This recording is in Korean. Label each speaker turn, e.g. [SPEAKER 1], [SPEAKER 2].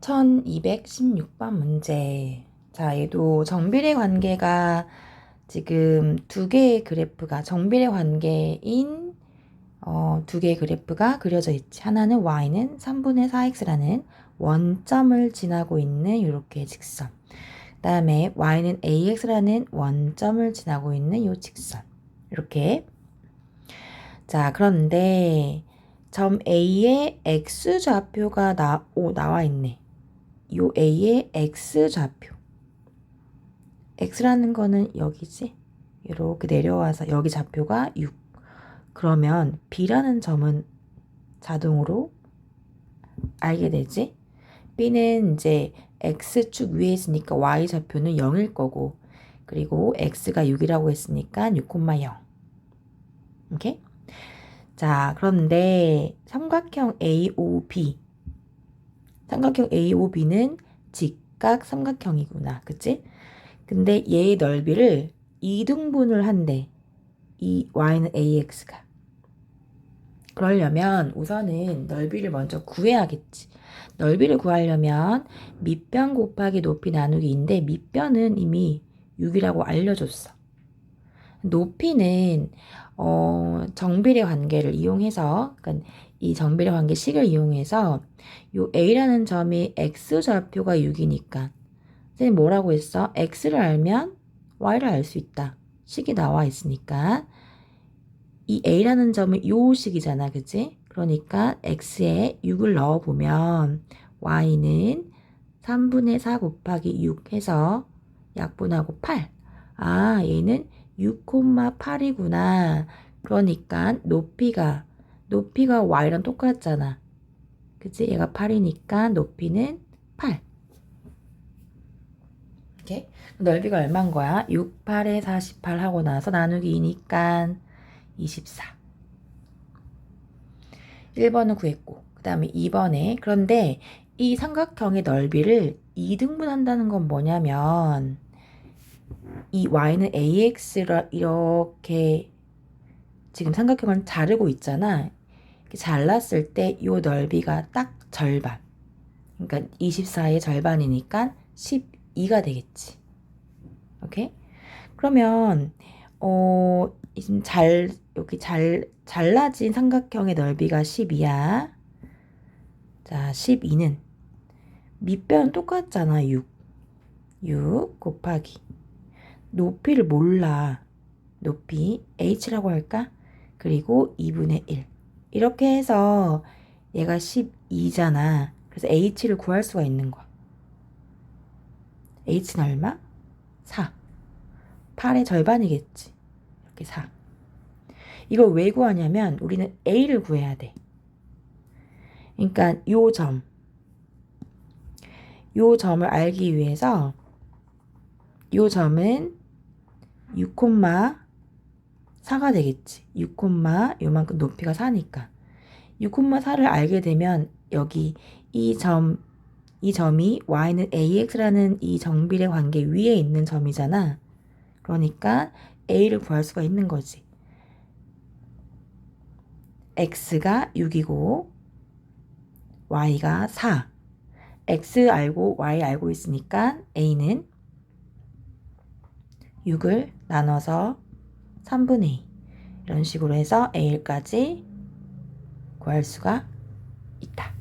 [SPEAKER 1] 1216번 문제. 자, 얘도 정비례 관계가 지금 두 개의 그래프가 정비례 관계인 어, 두 개의 그래프가 그려져 있지. 하나는 y는 3분의 4x라는 원점을 지나고 있는 이렇게 직선. 그 다음에 y는 ax라는 원점을 지나고 있는 이 직선. 이렇게. 자, 그런데 점 A의 x 좌표가 나, 오, 나와 있네. 요 A의 x 좌표. x라는 거는 여기지? 이렇게 내려와서 여기 좌표가 6. 그러면 B라는 점은 자동으로 알게 되지? B는 이제 x축 위에 있으니까 y 좌표는 0일 거고 그리고 x가 6이라고 했으니까 6,0. 오케이? 자, 그런데 삼각형 AOB 삼각형 AOB는 직각 삼각형이구나. 그치? 근데 얘의 넓이를 2등분을 한대. 이 y는 ax가. 그러려면 우선은 넓이를 먼저 구해야겠지. 넓이를 구하려면 밑변 곱하기 높이 나누기인데 밑변은 이미 6이라고 알려줬어. 높이는 어, 정비례 관계를 이용해서 그러니까 이 정비례 관계식을 이용해서 요 a라는 점이 x 좌표가 6이니까 선생님 뭐라고 했어? x를 알면 y를 알 수 있다. 식이 나와 있으니까 이 a라는 점은 요 식이잖아. 그치? 그러니까 x에 6을 넣어 보면 y는 3분의 4 곱하기 6 해서 약분하고 8. 아, 얘는 6,8이구나. 그러니까 높이가 높이가 y랑 똑같잖아. 그치? 얘가 8이니까 높이는 8. 이렇게 넓이가 얼마인 거야? 6, 8에 48 하고 나서 나누기 2니까 24. 1번은 구했고 그 다음에 2번에 그런데 이 삼각형의 넓이를 2등분 한다는 건 뭐냐면 이 y는 ax를 이렇게 지금 삼각형을 자르고 있잖아. 잘랐을 때 이 넓이가 딱 절반. 그러니까 24의 절반이니까 12가 되겠지. 오케이? 그러면 어 지금 잘 여기 잘 잘라진 삼각형의 넓이가 12야. 자, 12는 밑변 똑같잖아. 6. 6 곱하기 높이를 몰라. 높이 h라고 할까? 그리고 2분의 1. 이렇게 해서 얘가 12잖아. 그래서 h를 구할 수가 있는 거야. h는 얼마? 4. 8의 절반이겠지. 이렇게 4. 이걸 왜 구하냐면 우리는 a를 구해야 돼. 그러니까 요 점. 요 점을 알기 위해서 요 점은 6,4가 되겠지. 6, 요만큼 높이가 4니까. 6,4를 알게 되면 여기 이 점, 이 점이 y는 ax라는 이 정비례 관계 위에 있는 점이잖아. 그러니까 a를 구할 수가 있는 거지. x가 6이고 y가 4. x 알고 y 알고 있으니까 a는 6을 나눠서 3분의 2 이런 식으로 해서 a까지 구할 수가 있다.